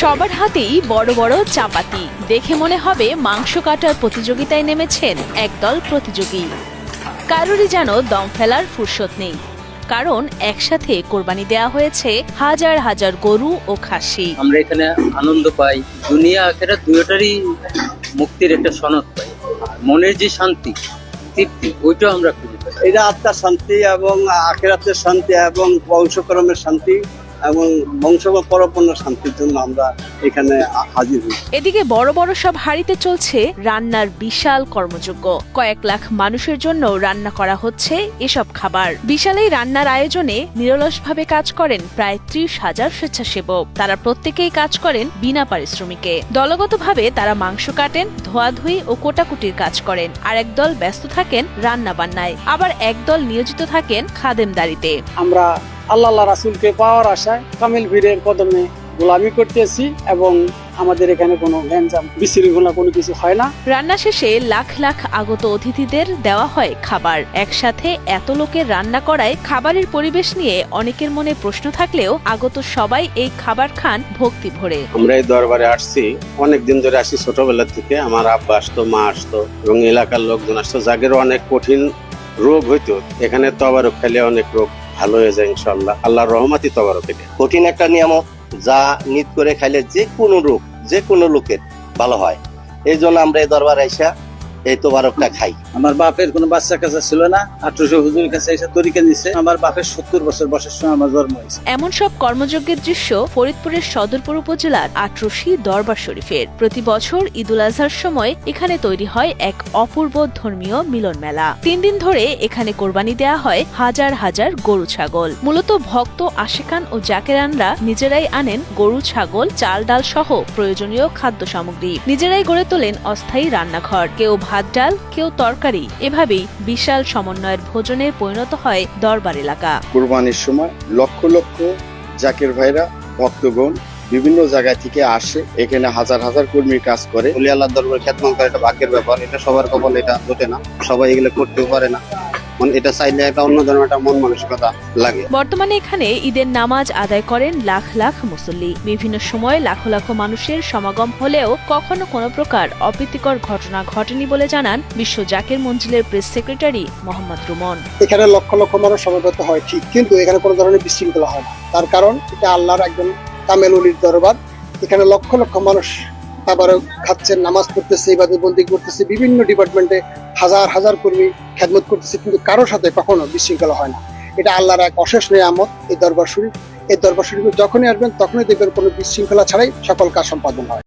সবার হাতেই বড় বড় চাপাতি। দেখে মনে হবে মাংস কাটার প্রতিযোগিতায় নেমেছেন একদল প্রতিযোগী। কারোরই যেন দম ফেলার ফুরসত নেই। কারণ একসাথে কোরবানি দেয়া হয়েছে হাজার হাজার গরু ও খাসি। আমরা এখানে আনন্দ পাই। দুনিয়া আখেরা দুটোটারই মুক্তির একটা সনদ পাই। মনের যে শান্তি তৃপ্তি ওইটাও আমরা খুঁজে পাই। এটা আত্মার শান্তি এবং আখেরাতের শান্তি এবং বংশক্রমের শান্তি। এবং বংশ পরপন্ন শান্তির জন্য আমরা এখানে হাজির হই। এদিকে বড় বড় সব হাড়িতে চলছে রান্নার বিশাল কর্মযজ্ঞ। কয়েক লাখ মানুষের জন্য রান্না করা হচ্ছে এসব খাবার। বিশাল এই রান্নার আয়োজনে নিরলসভাবে কাজ করেন প্রায় ত্রিশ হাজার স্বেচ্ছাসেবক। তারা প্রত্যেকেই কাজ করেন বিনা পারিশ্রমিকে। দলগতভাবে তারা মাংস কাটেন ধোয়াধুয়ি ও কোটাকুটির কাজ করেন। আর একদল ব্যস্ত থাকেন রান্না বান্নায় আবার একদল নিয়োজিত থাকেন খাদেমদারিতে। আমরা আল্লাহ রাসুলকে পাওয়ার আশায় কামিল বীরের কদমে গোলামি করতেছি এবং আমাদের এখানে কোনো গ্যাঞ্জাম বিশৃঙ্খলা কোনো কিছু হয় না। রান্না শেষে লাখ লাখ আগত অতিথিদের দেওয়া হয় খাবার। একসাথে এত লোকের রান্না করায় খাবারের পরিবেশ নিয়ে অনেকের মনে প্রশ্ন থাকলেও আগত সবাই এই খাবার খান ভক্তি ভরে। আমরা এই দরবারে আসছি অনেক দিন ধরে আসি ছোটবেলা থেকে। আমার আব্বা আসতো মা আসতো এবং এলাকার লোকজন আসতো। যাদের অনেক কঠিন রোগ হইতো এখানে তবারক খেলে অনেক রোগ ভালো হয়ে যায় ইনশাল্লাহ আল্লাহর রহমাতি তবার থেকে কঠিন একটা নিয়ামত, যা নিত করে খাইলে যে কোনো রোগ যে কোনো লোকের ভালো হয়। এই জন্য আমরা এই দরবার আইসা এই তোবারকটা খাই। আমার বাপের কোনো বাচ্চা কাচ্চা ছিল না আঠারোশো হুজুরের কাছে এসে তরিকা নিছে আমার বাপের সত্তর বছর বয়সের সময় আমার জন্ম হয়েছে। এমন সব কর্মযজ্ঞের দৃশ্য ফরিদপুরের সদরপুর উপজেলার আটরশি দরবার শরীফের। প্রতি বছর ঈদুল আজহার সময় এখানে তৈরি হয় এক অপূর্ব ধর্মীয় মিলন মেলা। তিন দিন ধরে এখানে কোরবানি দেয়া হয় হাজার হাজার গরু ছাগল। মূলত ভক্ত আশেকান ও জাকেরানরা নিজেরাই আনেন গরু ছাগল চাল ডাল সহ প্রয়োজনীয় খাদ্য সামগ্রী। নিজেরাই গড়ে তোলেন অস্থায়ী রান্নাঘর। কেউ ভাত ডাল কেউ তরকারি এভাবেই বিশাল সমন্বয়ের ভোজনে পরিণত হয় দরবার এলাকা। কোরবানির সময় লক্ষ লক্ষ জাকের ভাইরা ভক্তগণ বিভিন্ন জায়গা থেকে আসে এখানে হাজার হাজার কর্মী কাজ করে। আল্লাহ দরবার খ্যাতমান করা এটা ভাগ্যের ব্যাপার এটা সবার কপাল এটা জোটে না। সবাই এগুলো করতেও পারে না। মানে এটা চাইলে একটা অন্য ধরনের একটা মন মানসিকতা লাগে। বর্তমানে এখানে ঈদের নামাজ আদায় করেন লাখ লাখ মুসল্লি। বিভিন্ন সময় লাখো লাখো মানুষের সমাগম হলেও কখনো কোনো প্রকার অপ্রীতিকর ঘটনা ঘটেনি বলে জানান বিশ্ব জাকের মঞ্জিলের প্রেস সেক্রেটারি মোহাম্মদ রুমন। এখানে লক্ষ লক্ষ মানুষ সমবেত হয় ঠিক কিন্তু এখানে কোনো ধরনের বিশৃঙ্খলা হয় না। তার কারণ এটা আল্লাহর একজন কামেল উলির দরবার। এখানে লক্ষ লক্ষ মানুষ আবার খাচ্ছেন নামাজ পড়তেছে ইবাদত বন্দি করতেছে বিভিন্ন ডিপার্টমেন্টে হাজার হাজার কর্মী খেদমত করতেছে, কিন্তু কারোর সাথে কখনো বিশৃঙ্খলা হয় না। এটা আল্লাহর এক অশেষ নিয়ামত এই দরবার শরীফ। এই দরবার শরীফে যখনই আসবেন, তখনই দেখবেন কোনো বিশৃঙ্খলা ছাড়াই সকল কাজ সম্পাদন হয়।